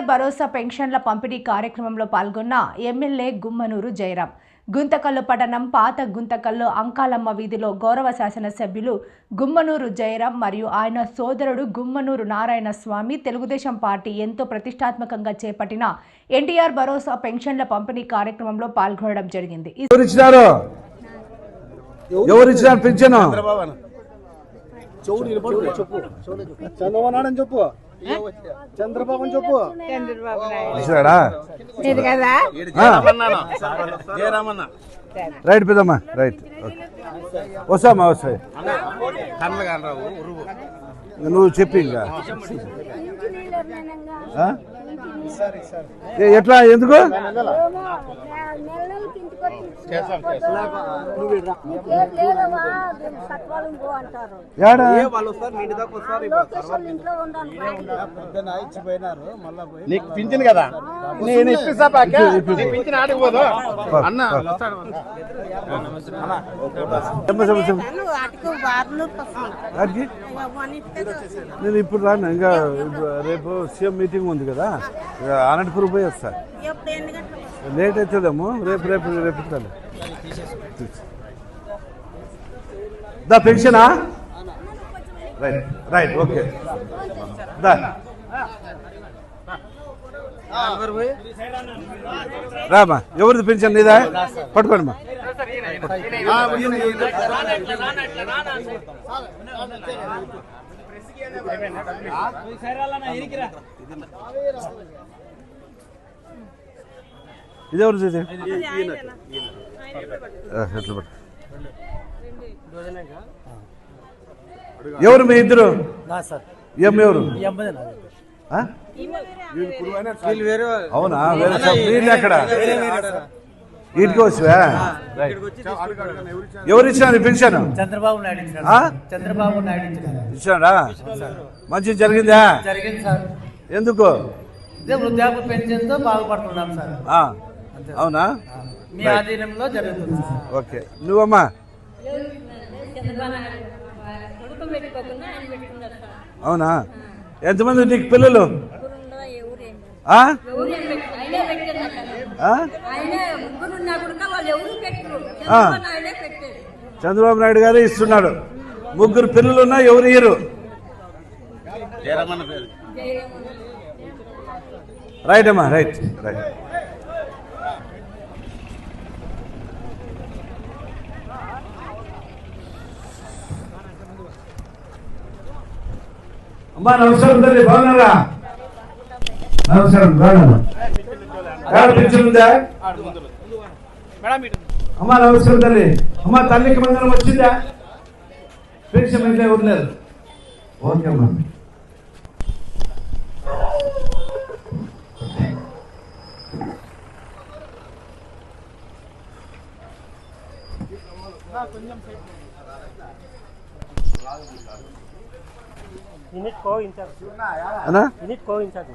ఎన్టీఆర్ భరోసా పెన్షన్ల పంపిణీ కార్యక్రమంలో పాల్గొన్న ఎమ్మెల్యే గుమ్మనూరు జయరాం. గుంతకల్లు పట్టణం పాత గుంతకల్లు అంకాలమ్మ వీధిలో గౌరవ శాసనసభ్యులు గుమ్మనూరు జయరాం మరియు ఆయన సోదరుడు గుమ్మనూరు నారాయణ స్వామి తెలుగుదేశం పార్టీ ఎంతో ప్రతిష్టాత్మకంగా చేపట్టిన ఎన్టీఆర్ భరోసా పెన్షన్ల పంపిణీ కార్యక్రమంలో పాల్గొనడం జరిగింది. చెప్పు. చంద్రబాబు చెప్పు. చంద్రబాబు ఇది కదా? రైట్ పెద్దమ్మా రైట్. ఓకే. వస్తామా వస్తాయి. నువ్వు చెప్పి ఇంకా. ఆ? ఏ- ఎట్లా ఎందుకు? నీకు పింఛన్ కదా? నేను ఇప్పిస్తా పింఛన్ అన్న? నేను ఇప్పుడు రాను. ఇంకా రేపు సీఎం మీటింగ్ ఉంది కదా. అనంతపురం పోయి వస్తా. లేట్ అవుతుందేమో రేపు రేపు రేపు ఇస్తాను దా పెన్షనా రైట్ రైట్ ఓకే దా రామా ఎవరిది పెన్షన్ నీదా? పట్టుకోండి మా ఇది ఎవరిది ఇది ఎట్లా పట్టు. ఎవరు మీ ఇద్దరు? ఎవరు? అవునా. వీళ్ళు ఎక్కడ? ఇంటికి వచ్చా ఎవరు ఇచ్చినారు పెన్షన్ చంద్రబాబు నాయుడు? చంద్రబాబు నాయుడు ఇచ్చినాడా మంచి జరిగిందా? జరిగింది సార్. ఎందుకు? వృద్ధాప్య పెన్షన్తో బాగుపడుతున్నాం సార్. ఆ, అవునా? మీ ఆధీనంలో జరుగుతుంది. ఓకే. నువ్వమ్మా? అవునా? ఎంతమంది నీకు పిల్లలు. చంద్రబాబు నాయుడే గారే ఇస్తున్నాడు. ముగ్గురు పిల్లలు ఉన్నా ఎవరు ఇయ్యరు? పేరు. రైట్ అమ్మా రైట్ రైట్ అమ్మా నమస్కారం తల్లి బాగున్నారా నమస్కారం బాగున్నా పెన్షన్ ఉందా అమ్మా నమస్కారం తల్లి అమ్మా తల్లికి మందరం వచ్చిందా పెన్షన్ ఇంట్లో ఎవరు లేరు ఓకే అమ్మా అన్నా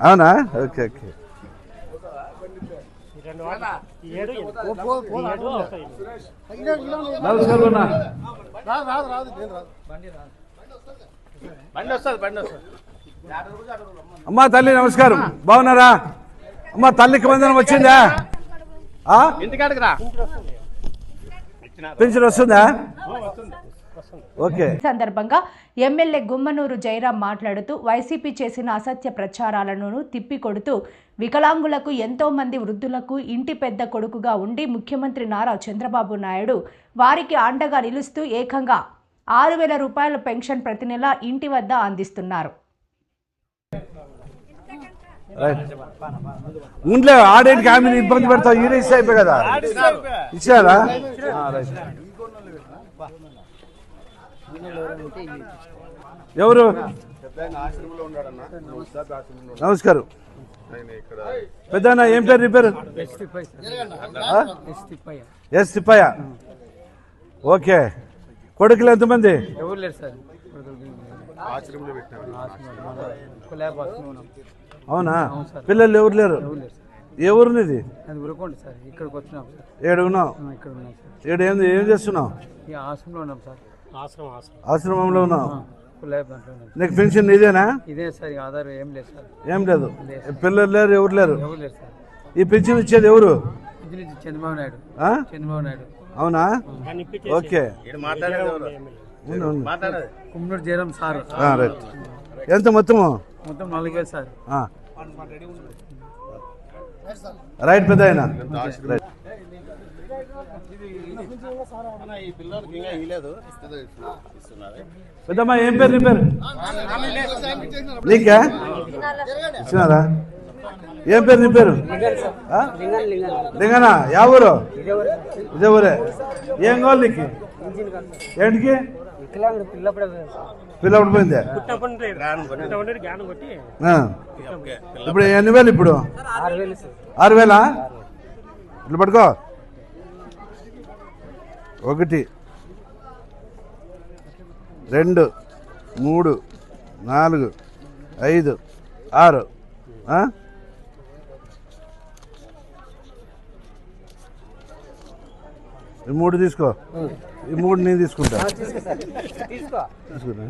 అవునా? Okay okay. అమ్మా తల్లి నమస్కారం. బాగున్నారా? అమ్మా తల్లికి వందనం వచ్చిందా? పెన్షన్ వస్తుందా. సందర్భంగా ఎమ్మెల్యే గుమ్మనూరు జయరాం మాట్లాడుతూ వైసీపీ చేసిన అసత్య ప్రచారాలను తిప్పికొడుతూ వికలాంగులకు ఎంతో మంది వృద్ధులకు ఇంటి పెద్ద కొడుకుగా ఉండి ముఖ్యమంత్రి నారా చంద్రబాబు నాయుడు వారికి అండగా నిలుస్తూ ఏకంగా ఆరు వేల రూపాయల పెన్షన్ ప్రతి నెల ఇంటి వద్ద అందిస్తున్నారు. ఆమె ఇబ్బంది పెడతావు? అయిపోయి కదా. ఇచ్చారా. ఎవరు? నమస్కారం. పెద్ద ఏం పేరు నీ పేరు? ఎస్ తిప్పయ్య. ఓకే. కొడుకులు ఎంతమంది? ఎవరు లేరు సార్? అవునా? పిల్లలు ఎవరు లేరు? సార్. ఏడు ఉన్నావు ఇక్కడ ఉన్నాం సార్. ఏడు ఏం ఏం చేస్తున్నావు? ఈ ఆశ్రమంలో ఉన్నాం సార్. ఆశ్రమంలో ఉన్నావు. నీకు పెన్షన్ ఇదేనా? ఇదే సార్ ఆధార్ ఏం లేదు సార్. ఏం లేదు. పిల్లలు లేరు ఎవరు లేరు? ఈ పెన్షన్ ఇచ్చేది ఎవరు? చంద్రబాబు నాయుడు. ఆ? చంద్రబాబు నాయుడు. అవునా? ఓకే. కుమ్మనూరు జయరాం సార్. ఆ, రైట్. ఎంత మొత్తము? మొత్తం నాలుగు వేలు సార్. ఆ. రైట్ పెద్ద ఆయన. రైట్. పెద్దమ్మా ఏం పేరు నీ పేరు? నీకా? ఇచ్చినారా? ఏం పేరు నీ పేరు? లింగనా? యా ఊరు? ఇదే ఊరే ఏం కావాలి నీకు? ఏంటికి? పిల్లప్పుడు పోయిందే. ఇప్పుడు ఎన్ని వేలు ఇప్పుడు? ఆరు వేలా? ఇట్లా పట్టుకో. ఒకటి రెండు మూడు నాలుగు ఐదు ఆరు ఈ మూడు తీసుకో. ఈ మూడు నేను తీసుకుంటా. తీసుకున్నా?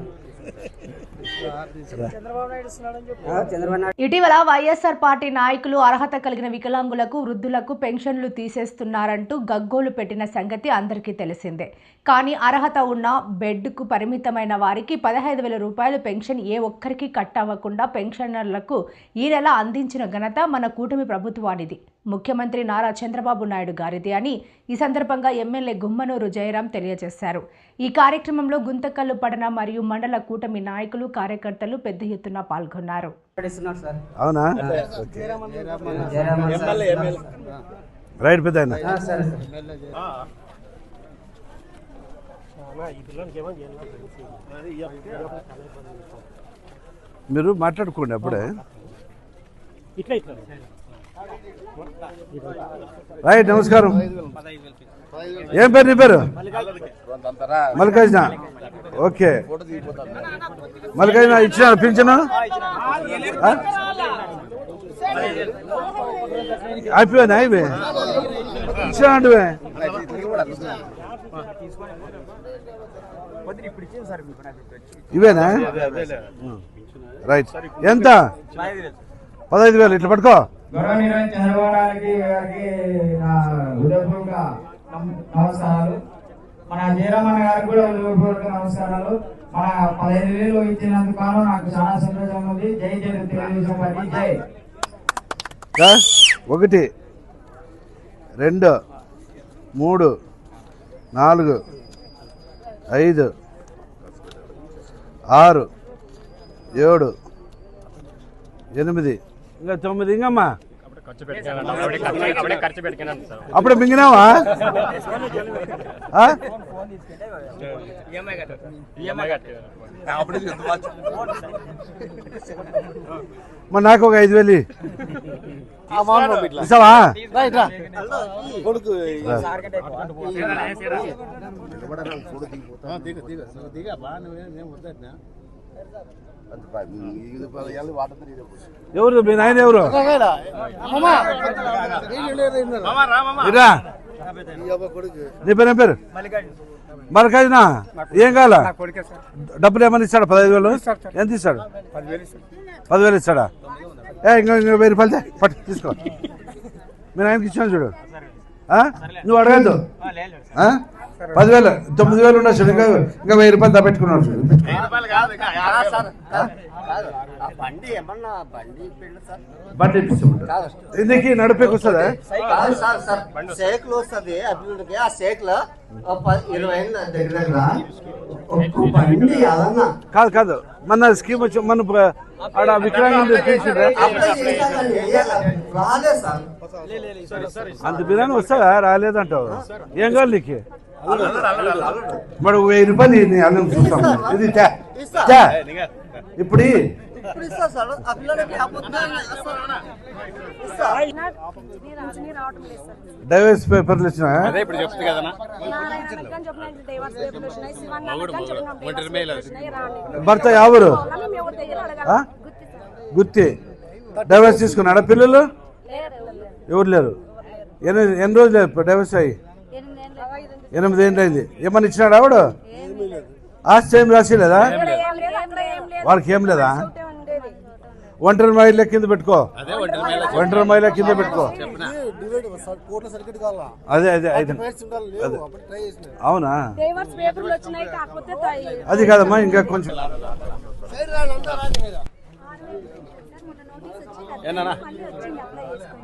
ఇటీవల వైఎస్ఆర్ పార్టీ నాయకులు అర్హత కలిగిన వికలాంగులకు వృద్ధులకు పెన్షన్లు తీసేస్తున్నారంటూ గగ్గోలు పెట్టిన సంగతి అందరికీ తెలిసిందే. కానీ అర్హత ఉన్న బెడ్కు పరిమితమైన వారికి పదహైదు వేల రూపాయలు పెన్షన్ ఏ ఒక్కరికి కట్ అవ్వకుండా పెన్షనర్లకు ఈ నెల అందించిన ఘనత మన కూటమి ప్రభుత్వానిది. ముఖ్యమంత్రి నారా చంద్రబాబు నాయుడు గారిది అని ఈ సందర్భంగా ఎమ్మెల్యే గుమ్మనూరు జయరాం తెలియజేశారు. ఈ కార్యక్రమంలో గుంతకల్లు పడన మరియు మండల కూటమి నాయకులు కార్యకర్తలు పెద్ద ఎత్తున పాల్గొన్నారు. అవునా? రైట్ పెద్ద ఆయన మీరు మాట్లాడుకోండి అప్పుడే. రైట్ నమస్కారం. ఏం పేరు నీ పేరు? మల్లికార్జున. ఓకే. మల్లికార్జున ఇచ్చిన పింఛను? ఆ? అయిపోయాను అయిపోయి ఇచ్చిన అంటే ఇవేనా? రైట్. ఎంత? పదహైదు వేలు ఇట్లా పట్టుకో. నాయుడు గారికి నా హృదయపూర్వక నమ- నమస్కారాలు. మన జయరామన్న గారికి కూడా హృదయపూర్వక నమస్కారాలు. మన పదహైదు వేలు ఇచ్చినందుకు నాకు చాలా సంతోషంగా ఉంది. జై జై తెలుగుదేశం పార్టీ. జై. ఒకటి రెండు మూడు నాలుగు ఐదు ఆరు ఏడు ఎనిమిది. ఇంకా తొమ్మిది ఇంకమ్మా. అప్పుడే మింగినావా? మరి నాకు ఒక ఐదు వేలు ఇయ్యి. ఇస్తావా? కొడుకు ఎవరు? మీ నాయన ఎవరు? ఇరా. నీ పేరు ఏం పేరు? మరకాజనా ఏం కావాలా? డబ్బులు ఏమన్నా ఇస్తాడా? పదహైదు వేలు? ఎంత ఇస్తాడు? పదివేలు ఇస్తాడా? ఏ ఇంకా ఇంకా వెయ్యి రూపాయలు. పట్టు తీసుకో. మీ నాయనకి ఇచ్చాను చూడు. ఆ? నువ్వు అడగద్దు. ఆ? పదివేలు తొమ్మిది వేలు ఉన్నా చూడు ఇంకా ఇంకా వెయ్యి రూపాయలు పెళ్ళి సార్? బండి ఇప్పిస్తాడు ఇందుకు నడిపేకి వస్తుందా? Sir sir. షేక్లు వస్తుంది అభివృద్ధికి. ఆ షేక్లు ఇరవై ఏళ్ళ దగ్గర దగ్గర ఒక్క బండి అదన్నా కాదు కాదు. మన స్కీమ్ వచ్చి మన ఆడ సార్ అంత బిర్యానీ వస్తాడా రాలేదంటావు. ఏం కావాలి నీకు? మరి వెయ్యి రూపాయలు నీ అన్నం చూస్తాం ఇది. ఇప్పుడు డైవర్స్ పేపర్లు ఇచ్చిన? భర్త ఎవరు? గుత్తి. డైవర్స్ తీసుకున్నాడా పిల్లలు? ఎవరు లేరు. ఎన్ని ఎన్ని రోజులు లేదు డైవర్స్ అయ్యి? ఎనిమిది ఏంటి అయింది. ఏమన్నా ఇచ్చినాడు ఆవిడ ఆస్తి ఏం రాసిలేదా వాళ్ళకి ఏం లేదా. ఒంటరి మహిళ కింద పెట్టుకో. ఒంటరి మహిళ కింద పెట్టుకో. అదే అదే ఐదు అదే. అవునా? అది కాదమ్మా ఇంకా కొంచెం.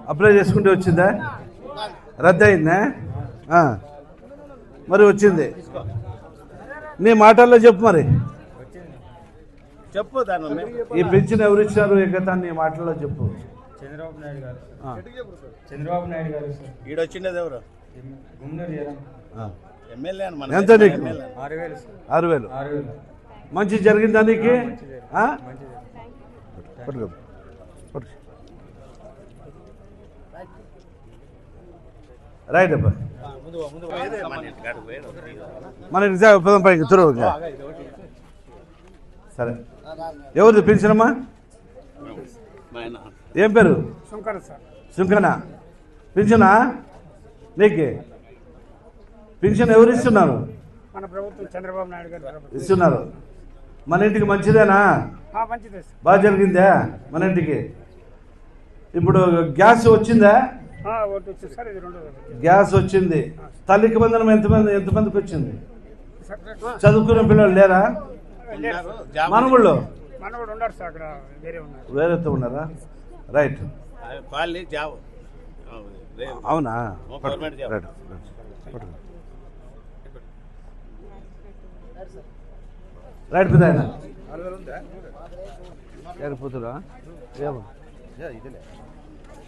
అప్లై చేసుకుంటే వచ్చిందా? రద్దు అయిందా ఆ. మరి వచ్చింది. నీ మాటల్లో చెప్పు మరి. చెప్పు దాని ఈ పెన్షన్ ఎవరు ఇచ్చారు ఎగతా నీ మాటల్లో చెప్పు. చంద్రబాబు నాయుడు గారు. చంద్రబాబు నాయుడు గారు ఈడొచ్చిండేది ఎవరు. ఎమ్మెల్యే ఎంత నీకు. ఆరు వేలు మంచి జరిగిందా నీకు? ఆ? మంచిది పట్టుకో. పట్టుకో. రైట్ అబ్బా. మన ఇంటికి పదం పైకి తురవు సరే. ఎవరిది పెన్షనమ్మా మా ఆయన ఏం పేరు? సుంకన. పింఛనా నీకే. పింఛన్ ఎవరు ఇస్తున్నారు? మన ప్రభుత్వం చంద్రబాబు నాయుడు గారి ఇస్తున్నారు. మన ఇంటికి మంచిదేనా? మంచిదే బాగా జరిగిందా? మన ఇంటికి. ఇప్పుడు గ్యాస్ వచ్చిందా? ఆ, ఒకటి వచ్చింది. సార్ ఇది రెండోది గ్యాస్ వచ్చింది. తల్లికి బంధనం ఎంతమంది ఎంతమందికి వచ్చింది? చదువుకునే పిల్లలు లేరా? మనవుళ్ళు? వేరేతో ఉన్నారా? రైట్. అవునా. Right right. పెద్ద ఆయన ఏమో. ఎవరిది